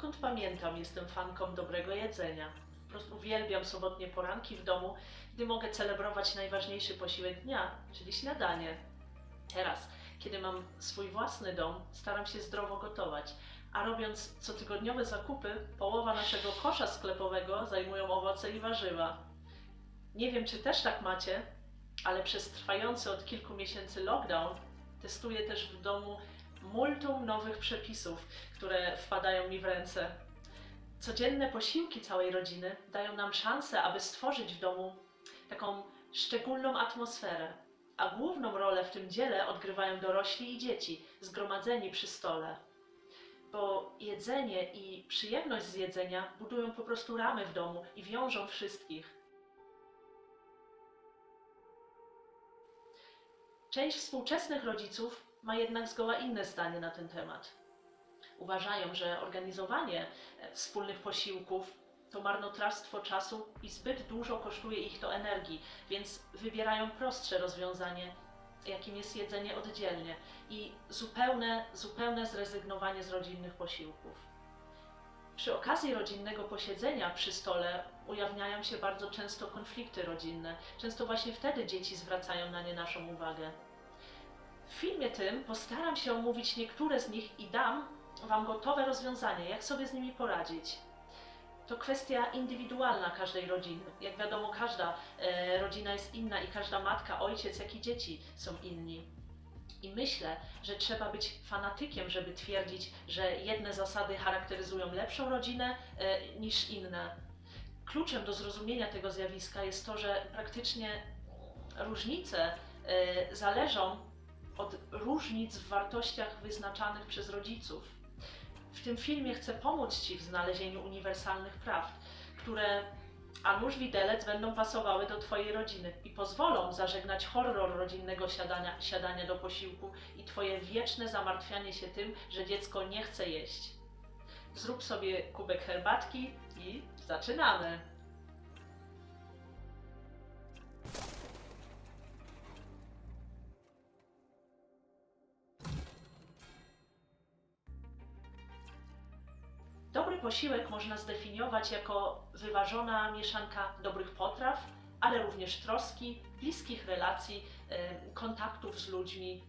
odkąd pamiętam, jestem fanką dobrego jedzenia. Po prostu uwielbiam sobotnie poranki w domu, gdy mogę celebrować najważniejszy posiłek dnia, czyli śniadanie. Teraz, kiedy mam swój własny dom, staram się zdrowo gotować, a robiąc cotygodniowe zakupy, połowa naszego kosza sklepowego zajmują owoce i warzywa. Nie wiem, czy też tak macie, ale przez trwający od kilku miesięcy lockdown testuję też w domu multum nowych przepisów, które wpadają mi w ręce. Codzienne posiłki całej rodziny dają nam szansę, aby stworzyć w domu taką szczególną atmosferę, a główną rolę w tym dziele odgrywają dorośli i dzieci zgromadzeni przy stole. Bo jedzenie i przyjemność z jedzenia budują po prostu ramy w domu i wiążą wszystkich. Część współczesnych rodziców ma jednak zgoła inne zdanie na ten temat. Uważają, że organizowanie e, wspólnych posiłków to marnotrawstwo czasu i zbyt dużo kosztuje ich to energii, więc wybierają prostsze rozwiązanie, jakim jest jedzenie oddzielnie i zupełne, zupełne zrezygnowanie z rodzinnych posiłków. Przy okazji rodzinnego posiedzenia przy stole ujawniają się bardzo często konflikty rodzinne. Często właśnie wtedy dzieci zwracają na nie naszą uwagę. W filmie tym postaram się omówić niektóre z nich i dam Wam gotowe rozwiązanie, jak sobie z nimi poradzić. To kwestia indywidualna każdej rodziny. Jak wiadomo, każda e, rodzina jest inna i każda matka, ojciec, jak i dzieci są inni. I myślę, że trzeba być fanatykiem, żeby twierdzić, że jedne zasady charakteryzują lepszą rodzinę e, niż inne. Kluczem do zrozumienia tego zjawiska jest to, że praktycznie różnice e, zależą od różnic w wartościach wyznaczanych przez rodziców. W tym filmie chcę pomóc Ci w znalezieniu uniwersalnych prawd, które a nuż widelec będą pasowały do Twojej rodziny i pozwolą zażegnać horror rodzinnego siadania, siadania do posiłku i Twoje wieczne zamartwianie się tym, że dziecko nie chce jeść. Zrób sobie kubek herbatki i zaczynamy! Posiłek można zdefiniować jako wyważona mieszanka dobrych potraw, ale również troski, bliskich relacji, kontaktów z ludźmi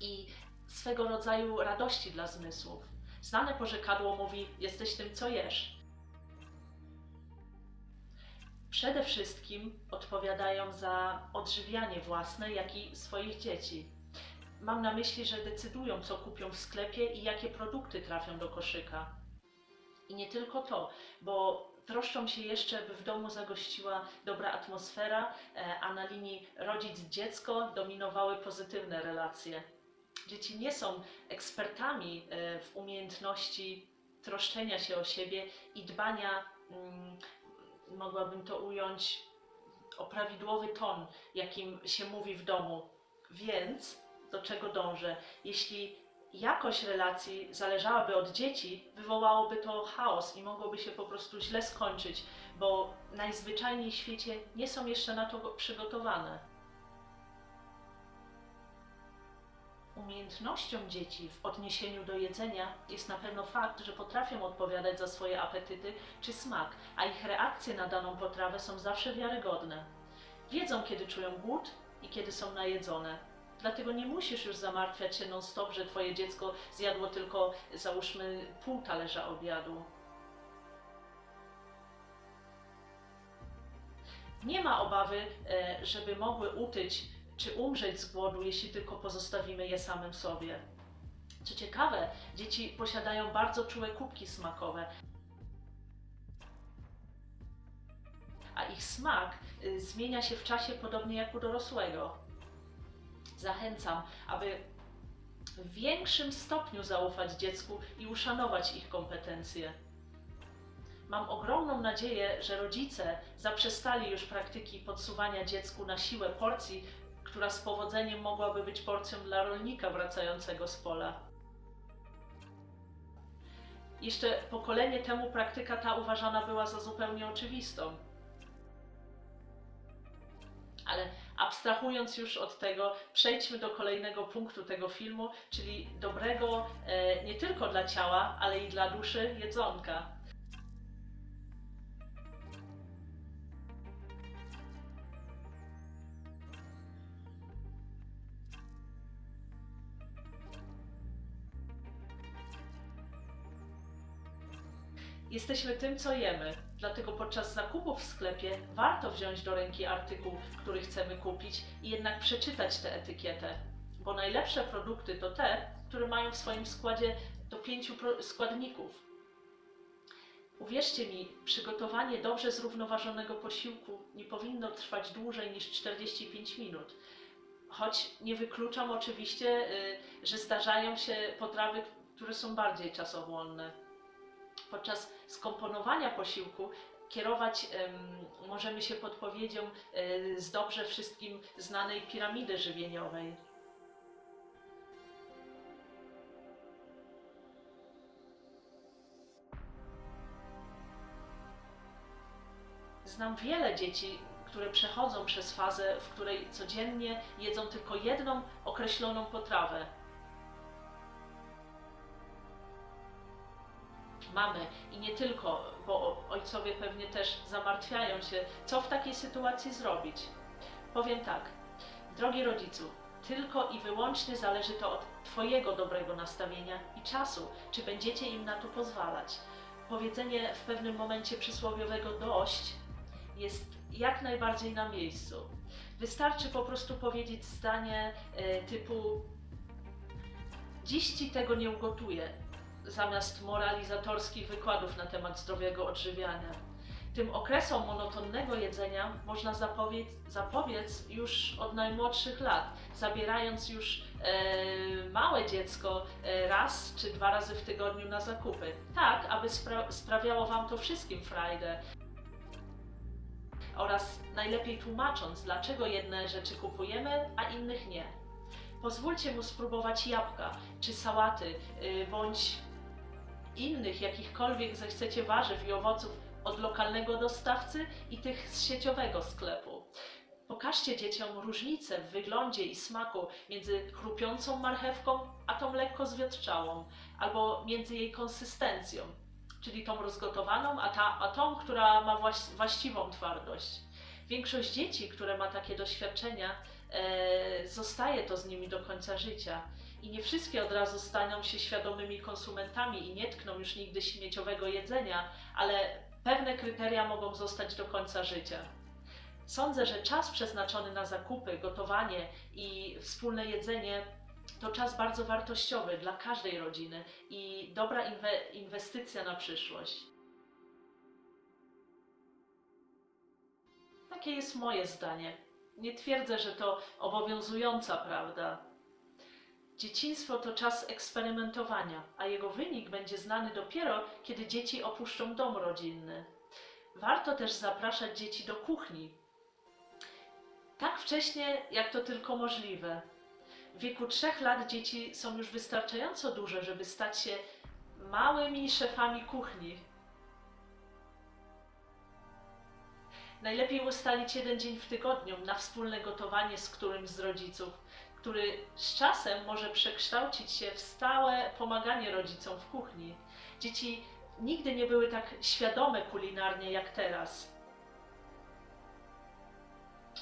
i swego rodzaju radości dla zmysłów. Znane porzekadło mówi: Jesteś tym, co jesz. Przede wszystkim odpowiadają za odżywianie własne, jak i swoich dzieci. Mam na myśli, że decydują, co kupią w sklepie i jakie produkty trafią do koszyka. I nie tylko to, bo troszczą się jeszcze, by w domu zagościła dobra atmosfera, e, a na linii rodzic-dziecko dominowały pozytywne relacje. Dzieci nie są ekspertami e, w umiejętności troszczenia się o siebie i dbania, mm, mogłabym to ująć, o prawidłowy ton, jakim się mówi w domu. Więc do czego dążę? Jeśli jakość relacji zależałaby od dzieci, wywołałoby to chaos i mogłoby się po prostu źle skończyć, bo najzwyczajniej w świecie nie są jeszcze na to przygotowane. Umiejętnością dzieci w odniesieniu do jedzenia jest na pewno fakt, że potrafią odpowiadać za swoje apetyty czy smak, a ich reakcje na daną potrawę są zawsze wiarygodne. Wiedzą, kiedy czują głód i kiedy są najedzone. Dlatego nie musisz już zamartwiać się non-stop, że twoje dziecko zjadło tylko, załóżmy, pół talerza obiadu. Nie ma obawy, e, żeby mogły utyć czy umrzeć z głodu, jeśli tylko pozostawimy je samym sobie. Co ciekawe, dzieci posiadają bardzo czułe kubki smakowe, a ich smak y, zmienia się w czasie podobnie jak u dorosłego. Zachęcam, aby w większym stopniu zaufać dziecku i uszanować ich kompetencje. Mam ogromną nadzieję, że rodzice zaprzestali już praktyki podsuwania dziecku na siłę porcji, która z powodzeniem mogłaby być porcją dla rolnika wracającego z pola. Jeszcze pokolenie temu praktyka ta uważana była za zupełnie oczywistą. Abstrahując już od tego, przejdźmy do kolejnego punktu tego filmu, czyli dobrego e, nie tylko dla ciała, ale i dla duszy jedzonka. Jesteśmy tym, co jemy, dlatego podczas zakupów w sklepie warto wziąć do ręki artykuł, który chcemy kupić i jednak przeczytać tę etykietę, bo najlepsze produkty to te, które mają w swoim składzie do pięciu składników. Uwierzcie mi, przygotowanie dobrze zrównoważonego posiłku nie powinno trwać dłużej niż 45 minut. Choć nie wykluczam oczywiście, y, że zdarzają się potrawy, które są bardziej czasochłonne podczas skomponowania posiłku kierować em, możemy się podpowiedzią e, z dobrze wszystkim znanej piramidy żywieniowej. Znam wiele dzieci, które przechodzą przez fazę, w której codziennie jedzą tylko jedną określoną potrawę. Mamy i nie tylko, bo ojcowie pewnie też zamartwiają się, co w takiej sytuacji zrobić. Powiem tak, drogi rodzicu, tylko i wyłącznie zależy to od Twojego dobrego nastawienia i czasu, czy będziecie im na to pozwalać. Powiedzenie w pewnym momencie przysłowiowego dość jest jak najbardziej na miejscu. Wystarczy po prostu powiedzieć zdanie e, typu Dziś ci tego nie ugotuję, zamiast moralizatorskich wykładów na temat zdrowego odżywiania. Tym okresom monotonnego jedzenia można zapowiedz, zapobiec już od najmłodszych lat, zabierając już e, małe dziecko e, raz czy dwa razy w tygodniu na zakupy. Tak, aby spra- sprawiało Wam to wszystkim frajdę. Oraz najlepiej tłumacząc, dlaczego jedne rzeczy kupujemy, a innych nie. Pozwólcie mu spróbować jabłka czy sałaty, y, bądź innych jakichkolwiek zechcecie warzyw i owoców od lokalnego dostawcy i tych z sieciowego sklepu. Pokażcie dzieciom różnicę w wyglądzie i smaku między chrupiącą marchewką a tą lekko zwiotczałą, albo między jej konsystencją, czyli tą rozgotowaną, a, ta, a tą, która ma właś, właściwą twardość. Większość dzieci, które ma takie doświadczenia, e, zostaje to z nimi do końca życia. I nie wszystkie od razu staną się świadomymi konsumentami i nie tkną już nigdy śmieciowego jedzenia, ale pewne kryteria mogą zostać do końca życia. Sądzę, że czas przeznaczony na zakupy, gotowanie i wspólne jedzenie to czas bardzo wartościowy dla każdej rodziny i dobra inwe- inwestycja na przyszłość. Takie jest moje zdanie. Nie twierdzę, że to obowiązująca prawda. Dzieciństwo to czas eksperymentowania, a jego wynik będzie znany dopiero, kiedy dzieci opuszczą dom rodzinny. Warto też zapraszać dzieci do kuchni. Tak wcześnie, jak to tylko możliwe. W wieku trzech lat dzieci są już wystarczająco duże, żeby stać się małymi szefami kuchni. Najlepiej ustalić jeden dzień w tygodniu na wspólne gotowanie z którymś z rodziców, który z czasem może przekształcić się w stałe pomaganie rodzicom w kuchni. Dzieci nigdy nie były tak świadome kulinarnie jak teraz.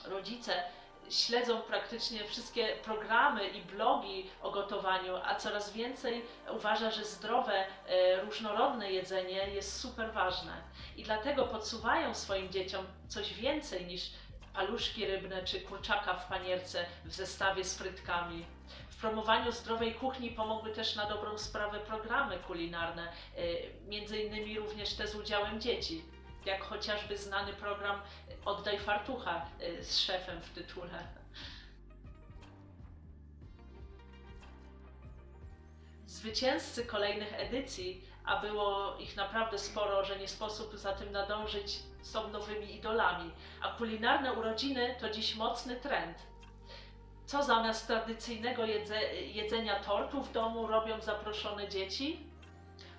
Rodzice śledzą praktycznie wszystkie programy i blogi o gotowaniu, a coraz więcej uważa, że zdrowe, e, różnorodne jedzenie jest super ważne. I dlatego podsuwają swoim dzieciom coś więcej niż paluszki rybne czy kurczaka w panierce w zestawie z frytkami. W promowaniu zdrowej kuchni pomogły też na dobrą sprawę programy kulinarne, y, między innymi również te z udziałem dzieci, jak chociażby znany program Oddaj fartucha y, z szefem w tytule. Zwycięzcy kolejnych edycji, a było ich naprawdę sporo, że nie sposób za tym nadążyć, są nowymi idolami, a kulinarne urodziny to dziś mocny trend. Co zamiast tradycyjnego jedze, jedzenia tortu w domu robią zaproszone dzieci?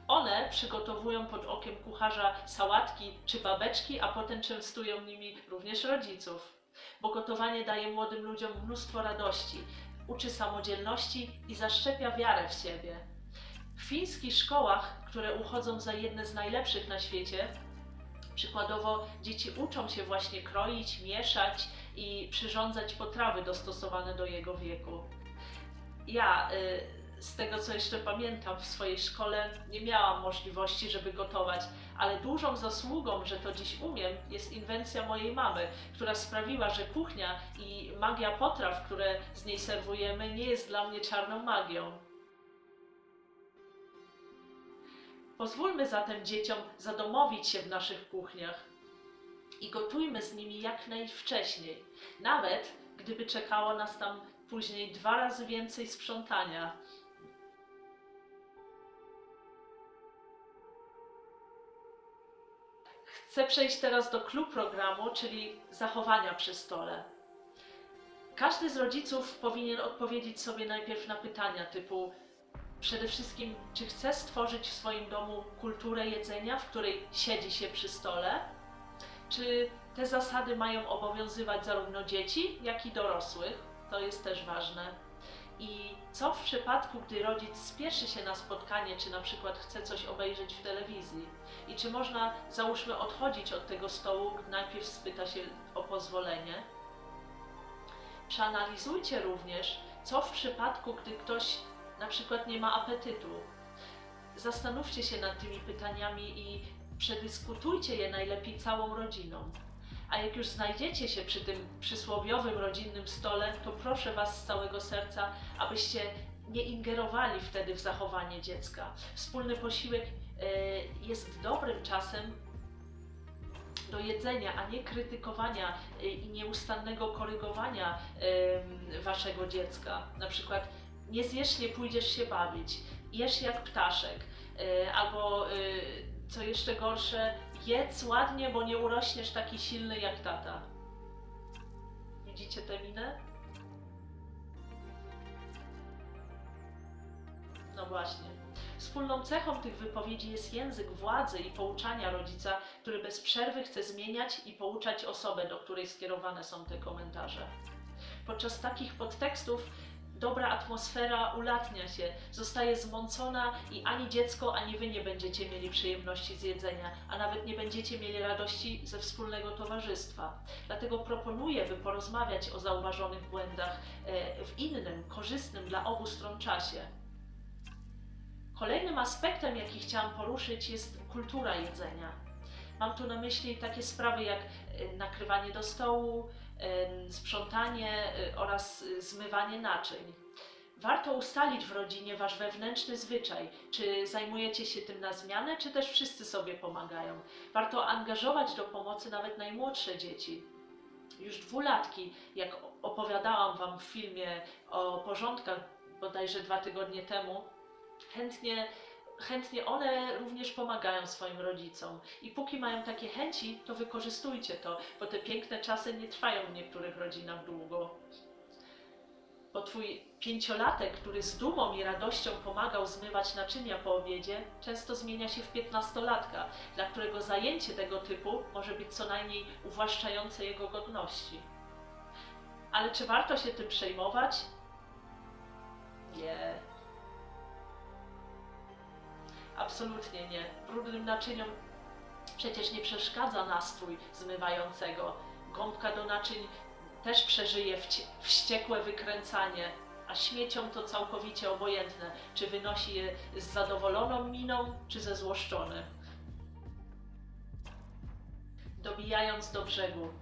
One przygotowują pod okiem kucharza sałatki czy babeczki, a potem częstują nimi również rodziców. bo gotowanie daje młodym ludziom mnóstwo radości, uczy samodzielności i zaszczepia wiarę w siebie. W fińskich szkołach, które uchodzą za jedne z najlepszych na świecie, przykładowo dzieci uczą się właśnie kroić, mieszać i przyrządzać potrawy dostosowane do jego wieku. Ja, y, z tego co jeszcze pamiętam, w swojej szkole nie miałam możliwości, żeby gotować, ale dużą zasługą, że to dziś umiem, jest inwencja mojej mamy, która sprawiła, że kuchnia i magia potraw, które z niej serwujemy, nie jest dla mnie czarną magią. Pozwólmy zatem dzieciom zadomowić się w naszych kuchniach i gotujmy z nimi jak najwcześniej, nawet gdyby czekało nas tam później dwa razy więcej sprzątania. Chcę przejść teraz do clue programu, czyli zachowania przy stole. Każdy z rodziców powinien odpowiedzieć sobie najpierw na pytania typu przede wszystkim, czy chce stworzyć w swoim domu kulturę jedzenia, w której siedzi się przy stole? Czy te zasady mają obowiązywać zarówno dzieci, jak i dorosłych? To jest też ważne. I co w przypadku, gdy rodzic spieszy się na spotkanie, czy na przykład chce coś obejrzeć w telewizji? I czy można, załóżmy, odchodzić od tego stołu, gdy najpierw spyta się o pozwolenie? Przeanalizujcie również, co w przypadku, gdy ktoś na przykład nie ma apetytu. Zastanówcie się nad tymi pytaniami i przedyskutujcie je najlepiej całą rodziną. A jak już znajdziecie się przy tym przysłowiowym rodzinnym stole, to proszę Was z całego serca, abyście nie ingerowali wtedy w zachowanie dziecka. Wspólny posiłek e, jest dobrym czasem do jedzenia, a nie krytykowania e, i nieustannego korygowania Waszego dziecka. Na przykład nie zjesz, nie pójdziesz się bawić, jesz jak ptaszek, e, albo e, co jeszcze gorsze, jedz ładnie, bo nie urośniesz taki silny jak tata. Widzicie tę minę? No właśnie. Wspólną cechą tych wypowiedzi jest język władzy i pouczania rodzica, który bez przerwy chce zmieniać i pouczać osobę, do której skierowane są te komentarze. Podczas takich podtekstów dobra atmosfera ulatnia się, zostaje zmącona i ani dziecko, ani wy nie będziecie mieli przyjemności z jedzenia, a nawet nie będziecie mieli radości ze wspólnego towarzystwa. Dlatego proponuję, by porozmawiać o zauważonych błędach e, w innym, korzystnym dla obu stron czasie. Kolejnym aspektem, jaki chciałam poruszyć, jest kultura jedzenia. Mam tu na myśli takie sprawy jak e, nakrywanie do stołu, sprzątanie e, oraz e, zmywanie naczyń. Warto ustalić w rodzinie wasz wewnętrzny zwyczaj, czy zajmujecie się tym na zmianę, czy też wszyscy sobie pomagają. Warto angażować do pomocy nawet najmłodsze dzieci. Już dwulatki, jak opowiadałam wam w filmie o porządkach bodajże dwa tygodnie temu, chętnie chętnie one również pomagają swoim rodzicom. I póki mają takie chęci, to wykorzystujcie to, bo te piękne czasy nie trwają w niektórych rodzinach długo. Bo twój pięciolatek, który z dumą i radością pomagał zmywać naczynia po obiedzie, często zmienia się w piętnastolatka, dla którego zajęcie tego typu może być co najmniej uwłaszczające jego godności. Ale czy warto się tym przejmować? Nie. Absolutnie nie. Brudnym naczyniom przecież nie przeszkadza nastrój zmywającego. Gąbka do naczyń też przeżyje wściekłe wykręcanie, a śmieciom to całkowicie obojętne, czy wynosi je z zadowoloną miną, czy ze złoszczony. Dobijając do brzegu.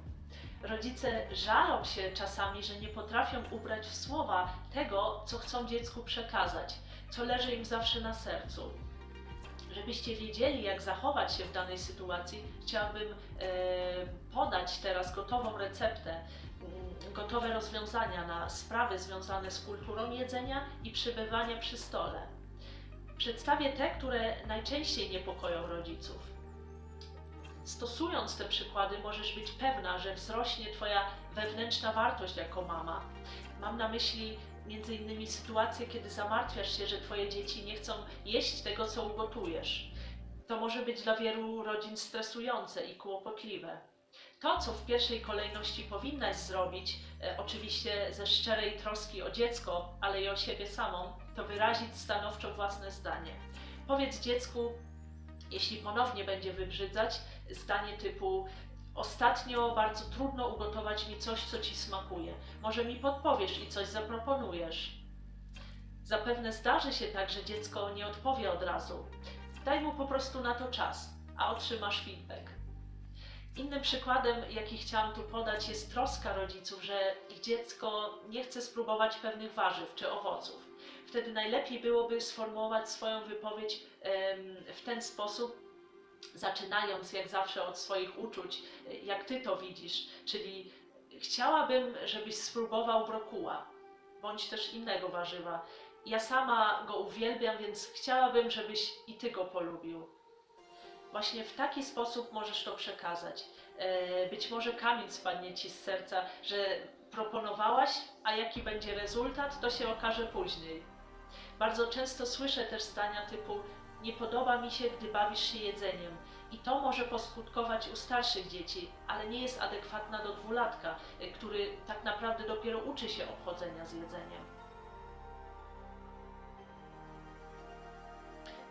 Rodzice żalą się czasami, że nie potrafią ubrać w słowa tego, co chcą dziecku przekazać, co leży im zawsze na sercu. Żebyście wiedzieli, jak zachować się w danej sytuacji, chciałabym e, podać teraz gotową receptę, mm, gotowe rozwiązania na sprawy związane z kulturą jedzenia i przebywania przy stole. Przedstawię te, które najczęściej niepokoją rodziców. Stosując te przykłady, możesz być pewna, że wzrośnie Twoja wewnętrzna wartość jako mama. Mam na myśli między innymi sytuacje, kiedy zamartwiasz się, że Twoje dzieci nie chcą jeść tego, co ugotujesz. To może być dla wielu rodzin stresujące i kłopotliwe. To, co w pierwszej kolejności powinnaś zrobić, e, oczywiście ze szczerej troski o dziecko, ale i o siebie samą, to wyrazić stanowczo własne zdanie. Powiedz dziecku, jeśli ponownie będzie wybrzydzać, zdanie typu Ostatnio bardzo trudno ugotować mi coś, co ci smakuje. Może mi podpowiesz i coś zaproponujesz. Zapewne zdarzy się tak, że dziecko nie odpowie od razu. Daj mu po prostu na to czas, a otrzymasz feedback. Innym przykładem, jaki chciałam tu podać, jest troska rodziców, że ich dziecko nie chce spróbować pewnych warzyw czy owoców. Wtedy najlepiej byłoby sformułować swoją wypowiedź w ten sposób, zaczynając jak zawsze od swoich uczuć, jak ty to widzisz, czyli chciałabym, żebyś spróbował brokuła, bądź też innego warzywa. Ja sama go uwielbiam, więc chciałabym, żebyś i ty go polubił. Właśnie w taki sposób możesz to przekazać. E, Być może kamień spadnie ci z serca, że proponowałaś, a jaki będzie rezultat, to się okaże później. Bardzo często słyszę też zdania typu: Nie podoba mi się, gdy bawisz się jedzeniem. I to może poskutkować u starszych dzieci, ale nie jest adekwatna do dwulatka, y, który tak naprawdę dopiero uczy się obchodzenia z jedzeniem.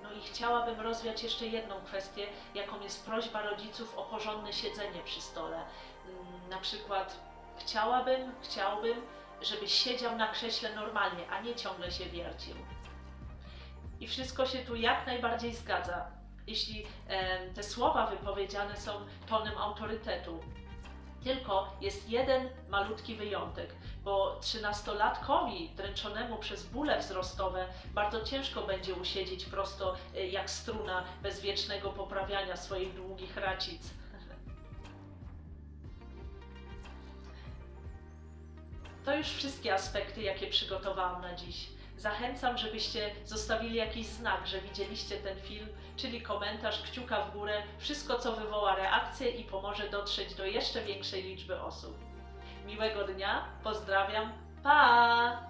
No i chciałabym rozwiać jeszcze jedną kwestię, jaką jest prośba rodziców o porządne siedzenie przy stole. Mm, Na przykład chciałabym, chciałbym, żebyś siedział na krześle normalnie, a nie ciągle się wiercił. I wszystko się tu jak najbardziej zgadza, jeśli te słowa wypowiedziane są tonem autorytetu. Tylko jest jeden malutki wyjątek, bo trzynastolatkowi dręczonemu przez bóle wzrostowe bardzo ciężko będzie usiedzieć prosto y, jak struna bez wiecznego poprawiania swoich długich racic. To już wszystkie aspekty, jakie przygotowałam na dziś. Zachęcam, żebyście zostawili jakiś znak, że widzieliście ten film, czyli komentarz, kciuka w górę, wszystko co wywoła reakcję i pomoże dotrzeć do jeszcze większej liczby osób. Miłego dnia, pozdrawiam, pa!